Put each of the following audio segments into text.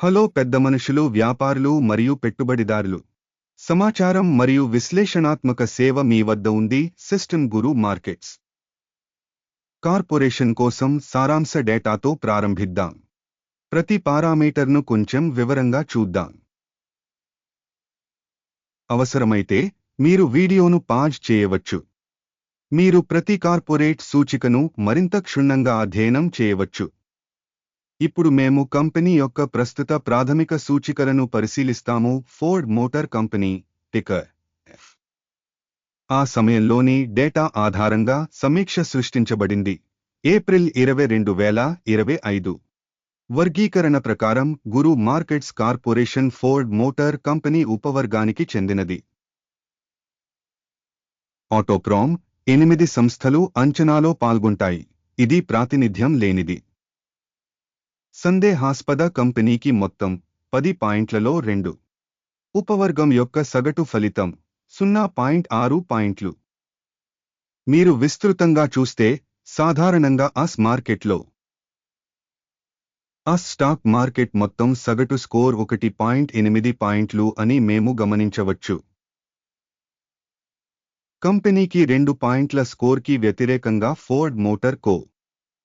Hello పెద్ద మనుషులు వ్యాపారులు మరియు పెట్టుబడిదారులు. సమాచారం మరియు విశ్లేషణాత్మక సేవ మీ వద్ద ఉంది సిస్టమ్ గురు మార్కెట్స్. కార్పొరేషన్ కోసం సారాంశ డేటాతో ప్రారంభిద్దాం. ప్రతి పారామీటర్ను కొంచెం వివరంగా చూద్దాం. అవసరమైతే మీరు వీడియోను పాజ్ చేయవచ్చు. మీరు ప్రతి కార్పొరేట్ సూచికను మరింత క్షుణ్ణంగా అధ్యయనం చేయవచ్చు. ఇప్పుడు మేము కంపెనీ యొక్క ప్రస్తుత ప్రాథమిక సూచికలను పరిశీలిస్తాము. ఫోర్డ్ మోటార్ కంపెనీ టికర్ ఆ సమయంలోని డేటా ఆధారంగా సమీక్ష సృష్టించబడింది. ఏప్రిల్ ఇరవై రెండు వేల ఇరవై ఐదు. వర్గీకరణ ప్రకారం Guru markets corporation Ford motor company ఉపవర్గానికి చెందినది. ఆటోప్రామ్ ఎనిమిది సంస్థలు అంచనాలో పాల్గొంటాయి. ఇది ప్రాతినిధ్యం లేనిది. సందేహాస్పద కంపెనీకి మొత్తం పది పాయింట్లలో రెండు. ఉపవర్గం యొక్క సగటు ఫలితం సున్నా పాయింట్ ఆరు పాయింట్లు. మీరు విస్తృతంగా చూస్తే సాధారణంగా అస్ మార్కెట్లో. అస్ స్టాక్ మార్కెట్ మొత్తం సగటు స్కోర్ ఒకటి పాయింట్ ఎనిమిది పాయింట్లు అని మేము గమనించవచ్చు. కంపెనీకి రెండు పాయింట్ల స్కోర్కి వ్యతిరేకంగా Ford motor co.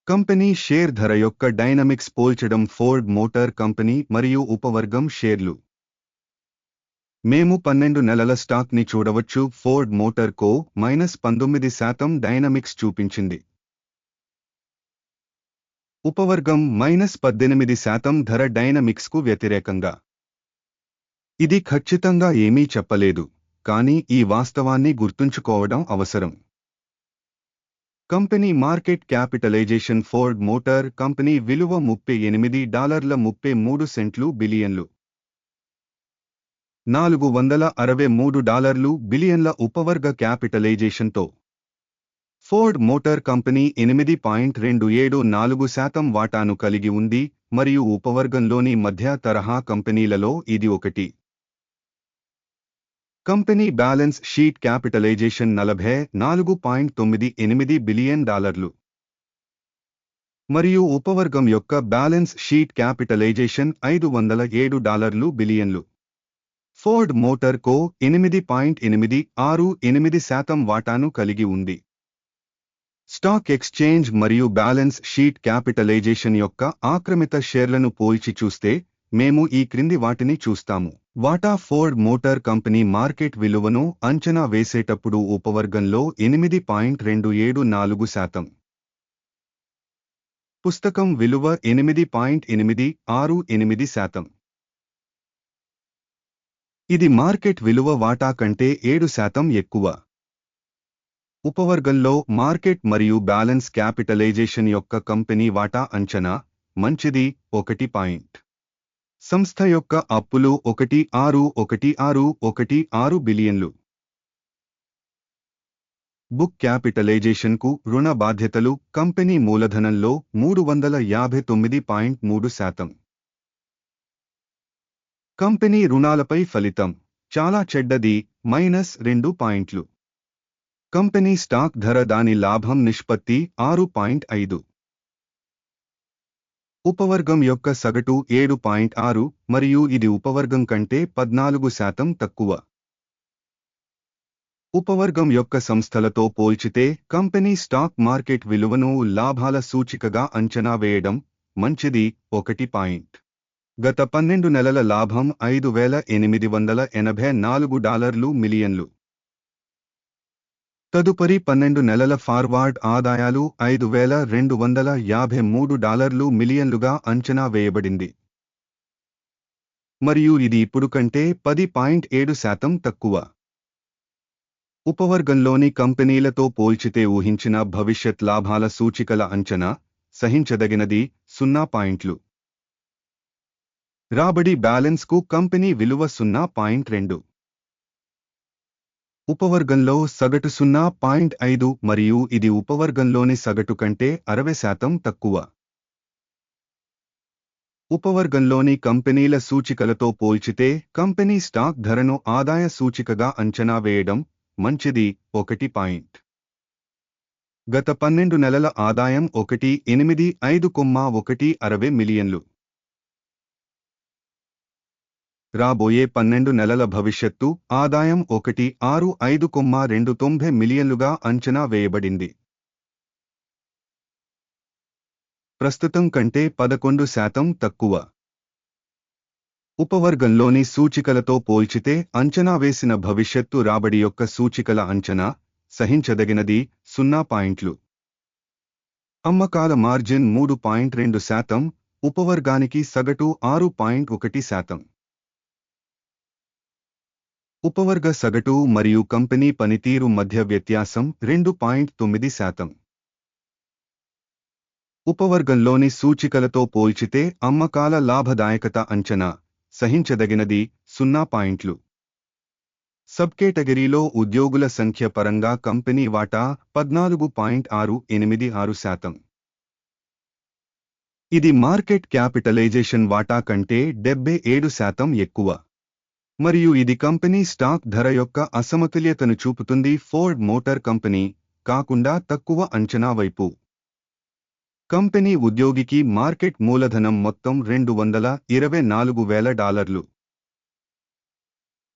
Company share ధర యొక్క డైనమిక్స్ పోల్చడం ఫోర్డ్ మోటార్ కంపెనీ మరియు ఉపవర్గం షేర్లు. మేము పన్నెండు నెలల స్టాక్ని చూడవచ్చు. ఫోర్డ్ మోటార్ కో మైనస్ పంతొమ్మిది శాతం డైనమిక్స్ చూపించింది. ఉపవర్గం మైనస్ పద్దెనిమిది శాతం ధర డైనమిక్స్కు వ్యతిరేకంగా. ఇది ఖచ్చితంగా ఏమీ చెప్పలేదు. కానీ ఈ వాస్తవాన్ని గుర్తుంచుకోవడం అవసరం. Company market capitalisation Ford motor company విలువ ముప్పై ఎనిమిది డాలర్ల ముప్పై మూడు సెంట్లు బిలియన్లు. నాలుగు వందల అరవై మూడు డాలర్లు బిలియన్ల ఉపవర్గ క్యాపిటలైజేషన్తో. ఫోర్డ్ మోటార్ కంపెనీ ఎనిమిది పాయింట్ రెండు ఏడు నాలుగు శాతం వాటాను కలిగి ఉంది మరియు ఉపవర్గంలోని మధ్య తరహా కంపెనీలలో ఇది ఒకటి. కంపెనీ బ్యాలెన్స్ షీట్ క్యాపిటలైజేషన్ నలభై నాలుగు పాయింట్ తొమ్మిది ఎనిమిది బిలియన్ డాలర్లు. మరియు ఉపవర్గం యొక్క బ్యాలెన్స్ షీట్ క్యాపిటలైజేషన్ ఐదు వందల ఏడు డాలర్లు బిలియన్లు. ఫోర్డ్ మోటార్ కో ఎనిమిది పాయింట్ ఎనిమిది ఆరు ఎనిమిది శాతం వాటాను కలిగి ఉంది. స్టాక్ ఎక్స్చేంజ్ మరియు బ్యాలెన్స్ షీట్ క్యాపిటలైజేషన్ యొక్క ఆక్రమిత షేర్లను పోల్చి చూస్తే మేము ఈ క్రింది వాటిని చూస్తాము. వాటా ఫోర్డ్ మోటార్ కంపెనీ మార్కెట్ విలువను అంచనా వేసేటప్పుడు ఉపవర్గంలో ఎనిమిది పాయింట్ రెండు ఏడు నాలుగు శాతం. పుస్తకం విలువ ఎనిమిది పాయింట్ ఎనిమిది ఆరు ఎనిమిది శాతం. ఇది మార్కెట్ విలువ వాటా కంటే ఏడు శాతం ఎక్కువ. ఉపవర్గంలో మార్కెట్ మరియు బ్యాలెన్స్ క్యాపిటలైజేషన్ యొక్క కంపెనీ వాటా అంచనా మంచిది ఒకటి పాయింట్ సంస్థ యొక్క అప్పులు ఒకటి ఆరు ఒకటి ఆరు ఒకటి ఆరు బిలియన్లు. బుక్ క్యాపిటలైజేషన్కు రుణ బాధ్యతలు కంపెనీ మూలధనంలో మూడు వందల యాభై తొమ్మిది పాయింట్ మూడు శాతం. కంపెనీ రుణాలపై ఫలితం చాలా చెడ్డది మైనస్ రెండు పాయింట్లు. కంపెనీ స్టాక్ ధర దాని లాభం నిష్పత్తి ఆరు పాయింట్ ఐదు. ఉపవర్గం యొక్క సగటు ఏడు పాయింట్ ఆరు మరియు ఇది ఉపవర్గం కంటే పద్నాలుగు శాతం తక్కువ. ఉపవర్గం యొక్క సంస్థలతో పోల్చితే కంపెనీ స్టాక్ మార్కెట్ విలువను లాభాల సూచికగా అంచనా వేయడం మంచిది ఒకటి పాయింట్. గత పన్నెండు నెలల లాభం ఐదు వేల ఎనిమిది వందల ఎనభై నాలుగు డాలర్లు మిలియన్లు. తదుపరి పన్నెండు నెలల ఫార్వార్డ్ ఆదాయాలు ఐదు వేల రెండు వందల యాభై మూడు డాలర్లు మిలియన్లుగా అంచనా వేయబడింది. మరియు ఇది ఇప్పుడు కంటే పది పాయింట్ ఏడు శాతం తక్కువ. ఉపవర్గంలోని కంపెనీలతో పోల్చితే ఊహించిన భవిష్యత్ లాభాల సూచికల అంచనా సహించదగినది సున్నా పాయింట్లు. రాబడి బ్యాలెన్స్కు కంపెనీ విలువ సున్నా పాయింట్ రెండు. ఉపవర్గంలో సగటు సున్నా పాయింట్ ఐదు మరియు ఇది ఉపవర్గంలోని సగటు కంటే అరవై శాతం తక్కువ. ఉపవర్గంలోని కంపెనీల సూచికలతో పోల్చితే కంపెనీ స్టాక్ ధరను ఆదాయ సూచికగా అంచనా వేయడం మంచిది. ఒకటి పాయింట్ గత పన్నెండు నెలల ఆదాయం ఒకటి ఎనిమిది ఐదు కొమ్మ ఒకటి అరవై మిలియన్లు. రాబోయే పన్నెండు నెలల భవిష్యత్తు ఆదాయం ఒకటి ఆరు ఐదు కొమ్మ రెండు తొంభై మిలియన్లుగా అంచనా వేయబడింది. ప్రస్తుతం కంటే పదకొండు శాతం తక్కువ. ఉపవర్గంలోని సూచికలతో పోల్చితే అంచనా వేసిన భవిష్యత్తు రాబడి యొక్క సూచికల అంచనా సహించదగినది సున్నా పాయింట్లు. అమ్మకాల మార్జిన్ మూడు పాయింట్ రెండు శాతం ఉపవర్గానికి సగటు ఆరు పాయింట్ ఒకటి శాతం. ఉపవర్గ సగటు మరియు కంపెనీ పనితీరు మధ్య వ్యత్యాసం రెండు పాయింట్ తొమ్మిది శాతం. ఉపవర్గంలోని సూచికలతో పోల్చితే అమ్మకాల లాభదాయకత అంచనా సహించదగినది సున్నా పాయింట్లు. సబ్ కేటగిరీలో ఉద్యోగుల సంఖ్య పరంగా కంపెనీ వాటా పద్నాలుగు పాయింట్ ఆరు ఎనిమిది ఆరు శాతం. ఇది మార్కెట్ క్యాపిటలైజేషన్ వాటా కంటే డెబ్బై ఏడు శాతం ఎక్కువ. మరియు ఇది కంపెనీ స్టాక్ ధర యొక్క అసమతుల్యతను చూపుతుంది. ఫోర్డ్ మోటార్ కంపెనీ కాకుండా తక్కువ అంచనా వైపు. కంపెనీ ఉద్యోగికి మార్కెట్ మూలధనం మొత్తం రెండు వందల ఇరవై నాలుగు వేల డాలర్లు.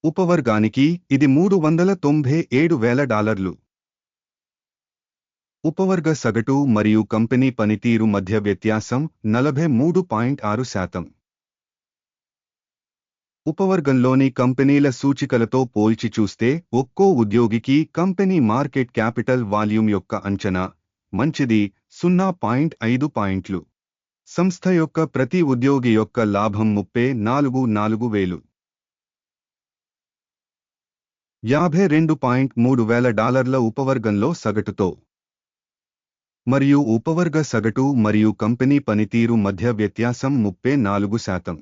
ఉపవర్గానికి ఇది మూడు వందల తొంభై ఏడు వేల డాలర్లు. ఉపవర్గ సగటు మరియు కంపెనీ పనితీరు మధ్య వ్యత్యాసం నలభై మూడు పాయింట్ ఆరు శాతం. ఉపవర్గంలోని కంపెనీల సూచికలతో పోల్చి చూస్తే ఒక్కో ఉద్యోగికి కంపెనీ మార్కెట్ క్యాపిటల్ వాల్యూమ్ యొక్క అంచనా మంచిది సున్నా పాయింట్ ఐదు పాయింట్లు. సంస్థ యొక్క ప్రతి ఉద్యోగి యొక్క లాభం ముప్పై నాలుగు నాలుగు వేలు. యాభై రెండు పాయింట్ మూడు వేల డాలర్ల ఉపవర్గంలో సగటుతో. మరియు ఉపవర్గ సగటు మరియు కంపెనీ పనితీరు మధ్య వ్యత్యాసం ముప్పై నాలుగు శాతం.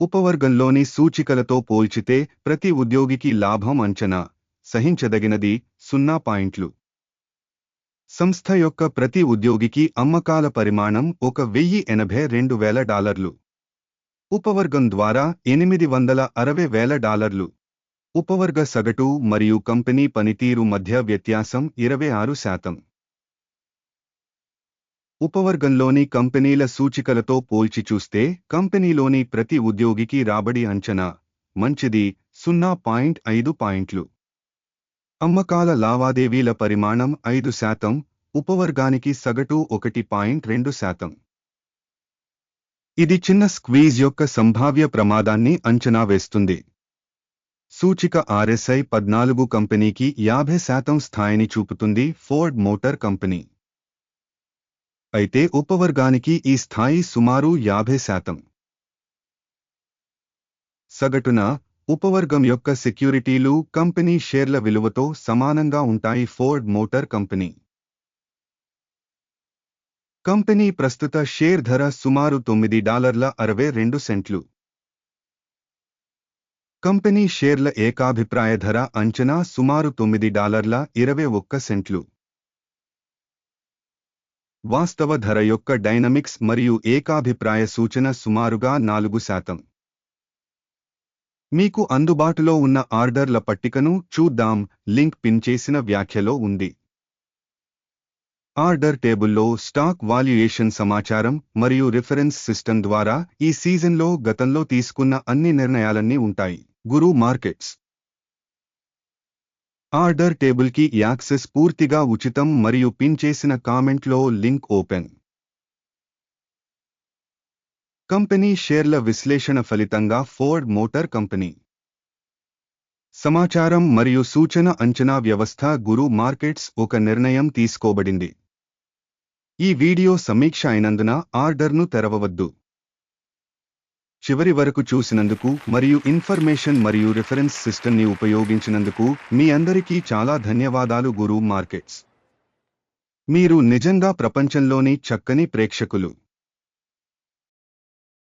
ఉపవర్గంలోని సూచికలతో పోల్చితే ప్రతి ఉద్యోగికి లాభం అంచనా సహించదగినది సున్నా పాయింట్లు. సంస్థ యొక్క ప్రతి ఉద్యోగికి అమ్మకాల పరిమాణం ఒక వెయ్యి ఎనభై రెండు వేల డాలర్లు. ఉపవర్గం ద్వారా ఎనిమిది వందల అరవై వేల డాలర్లు. ఉపవర్గ సగటు మరియు కంపెనీ పనితీరు మధ్య వ్యత్యాసం ఇరవై ఆరు శాతం. ఉపవర్గంలోని కంపెనీల సూచికలతో పోల్చి చూస్తే కంపెనీలోని ప్రతి ఉద్యోగికి రాబడి అంచనా మంచిది సున్నా పాయింట్ ఐదు పాయింట్లు. అమ్మకాల లావాదేవీల పరిమాణం ఐదు శాతం ఉపవర్గానికి సగటు ఒకటి పాయింట్ రెండు శాతం. ఇది చిన్న స్క్వీజ్ యొక్క సంభావ్య ప్రమాదాన్ని అంచనా వేస్తుంది. సూచిక ఆర్ఎస్ఐ పద్నాలుగు కంపెనీకి యాభై శాతం స్థాయిని చూపుతుంది ఫోర్డ్ మోటార్ కంపెనీ. అయితే ఉపవర్గానికి ఈ స్థాయి సుమారు యాభై శాతం. సగటున ఉపవర్గం యొక్క సెక్యూరిటీలు కంపెనీ షేర్ల విలువతో సమానంగా ఉంటాయి ఫోర్డ్ మోటార్ కంపెనీ. కంపెనీ ప్రస్తుత షేర్ ధర సుమారు తొమ్మిది డాలర్ల అరవై రెండు సెంట్లు. కంపెనీ షేర్ల ఏకాభిప్రాయ ధర అంచనా సుమారు తొమ్మిది డాలర్ల ఇరవై ఒక్క సెంట్లు. వాస్తవ ధర యొక్క డైనమిక్స్ మరియు ఏకాభిప్రాయ సూచన సుమారుగా నాలుగు శాతం. మీకు అందుబాటులో ఉన్న ఆర్డర్ల పట్టికను చూద్దాం లింక్ పిన్ చేసిన వ్యాఖ్యలో ఉంది. ఆర్డర్ టేబుల్లో స్టాక్ వాల్యుయేషన్ సమాచారం మరియు రిఫరెన్స్ సిస్టమ్ ద్వారా ఈ సీజన్లో గతంలో తీసుకున్న అన్ని నిర్ణయాలన్నీ ఉంటాయి. గురు మార్కెట్స్. ఆర్డర్ టేబుల్కి యాక్సెస్ పూర్తిగా ఉచితం మరియు పిన్ చేసిన కామెంట్లో లింక్ ఓపెన్. కంపెనీ షేర్ల విశ్లేషణ ఫలితంగా ఫోర్డ్ మోటార్ కంపెనీ. సమాచారం మరియు సూచన అంచనా వ్యవస్థ గురు మార్కెట్స్ ఒక నిర్ణయం తీసుకోబడింది. ఈ వీడియో సమీక్ష అయినందున ఆర్డర్ను తెరవవద్దు. చివరి వరకు చూసినందుకు మరియు ఇన్ఫర్మేషన్ మరియు రిఫరెన్స్ సిస్టమ్ని ఉపయోగించినందుకు మీ అందరికీ చాలా ధన్యవాదాలు గురు మార్కెట్స్. మీరు నిజంగా ప్రపంచంలోని చక్కని ప్రేక్షకులు.